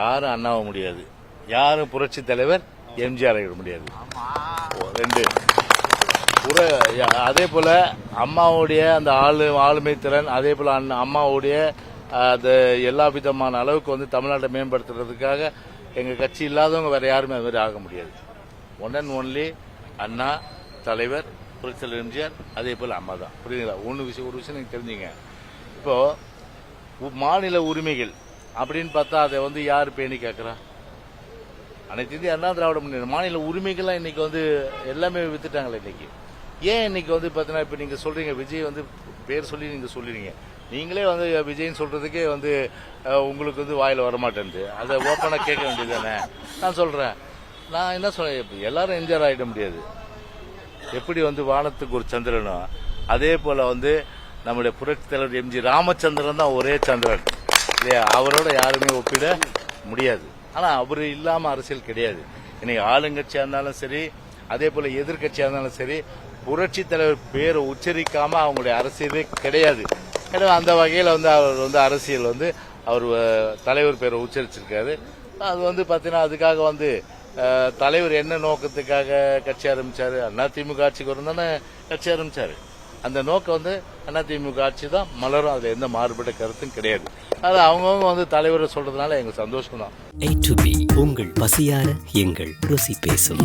யாரும் அண்ணாவ முடியாது? யாரும் புரட்சி தலைவர்? எம்ஜிஆர் ஆகிட முடியாது. ரெண்டு. அதே போல அம்மாவுடைய அந்த ஆளு ஆளுமை திறன் அதே போல அம்மாவுடைய அது எல்லா விதமான அளவுக்கு வந்து தமிழ்நாட்டை மேம்படுத்துறதுக்காக எங்க கட்சி இல்லாதவங்க வேற யாருமே அது மாதிரி ஆக முடியாது. ஒன் அண்ட் ஒன்லி அண்ணா தலைவர் புரட்சித்தலைவர் எம்ஜிஆர் அதே போல அம்மா தான். புரியுதுங்களா? ஒன்று விஷயம் ஒரு விஷயம் நீங்க தெரிஞ்சுங்க. இப்போ மாநில உரிமைகள் அப்படின்னு பார்த்தா அதை வந்து யார் பேணி கேட்குறா? அனைத்து இந்திய அண்ணா திராவிட முன்னேற்ற மாநில உரிமைகள்லாம் இன்னைக்கு வந்து எல்லாமே வித்துட்டாங்களே இன்னைக்கு. ஏன் இன்னைக்கு வந்து பார்த்தீங்கன்னா இப்போ நீங்கள் சொல்கிறீங்க விஜய் வந்து பேர் சொல்லி நீங்கள் சொல்றீங்க நீங்களே வந்து விஜய்னு சொல்கிறதுக்கே வந்து உங்களுக்கு வந்து வாயில் வரமாட்டேன்ட்டு அதை ஓப்பனாக கேட்க வேண்டியது தானே நான் சொல்கிறேன் நான் என்ன சொல்கிறேன் இப்போ எல்லாரும் என்ஜாய் ஆகிட முடியாது. எப்படி வந்து வானத்துக்கு ஒரு சந்திரனோ அதே போல் வந்து நம்முடைய புரட்சி தலைவர் எம்ஜி ராமச்சந்திரன் தான் ஒரே சந்திரன். இல்லையா? அவரோட யாருமே ஒப்பிட முடியாது. ஆனா அவர் இல்லாம அரசியல் கிடையாது. இன்னைக்கு ஆளுங்கட்சியா இருந்தாலும் சரி அதே போல எதிர்க்கட்சியா இருந்தாலும் சரி புரட்சி தலைவர் பேரை உச்சரிக்காம அவங்களுடைய அரசியலே கிடையாது. எனவே அந்த வகையில வந்து அவர் வந்து அரசியல் வந்து அவர் தலைவர் பேரை உச்சரிச்சிருக்காரு. அது வந்து பாத்தீங்கன்னா அதுக்காக வந்து தலைவர் என்ன நோக்கத்துக்காக கட்சி ஆரம்பிச்சாரு? அண்ணா திமுக ஆட்சிக்கு வரும் தானே கட்சி ஆரம்பிச்சாரு. அந்த நோக்கம் வந்து அண்ணா திமுக ஆட்சி தான் மலரும். அதுல எந்த மாறுபட்ட கருத்தும் கிடையாது. அது அவங்கவுங்க வந்து தலைவரை சொல்றதுனால எங்களுக்கு சந்தோஷம் தான் A to B. உங்கள் பசியார எங்கள் ருசி பேசும்.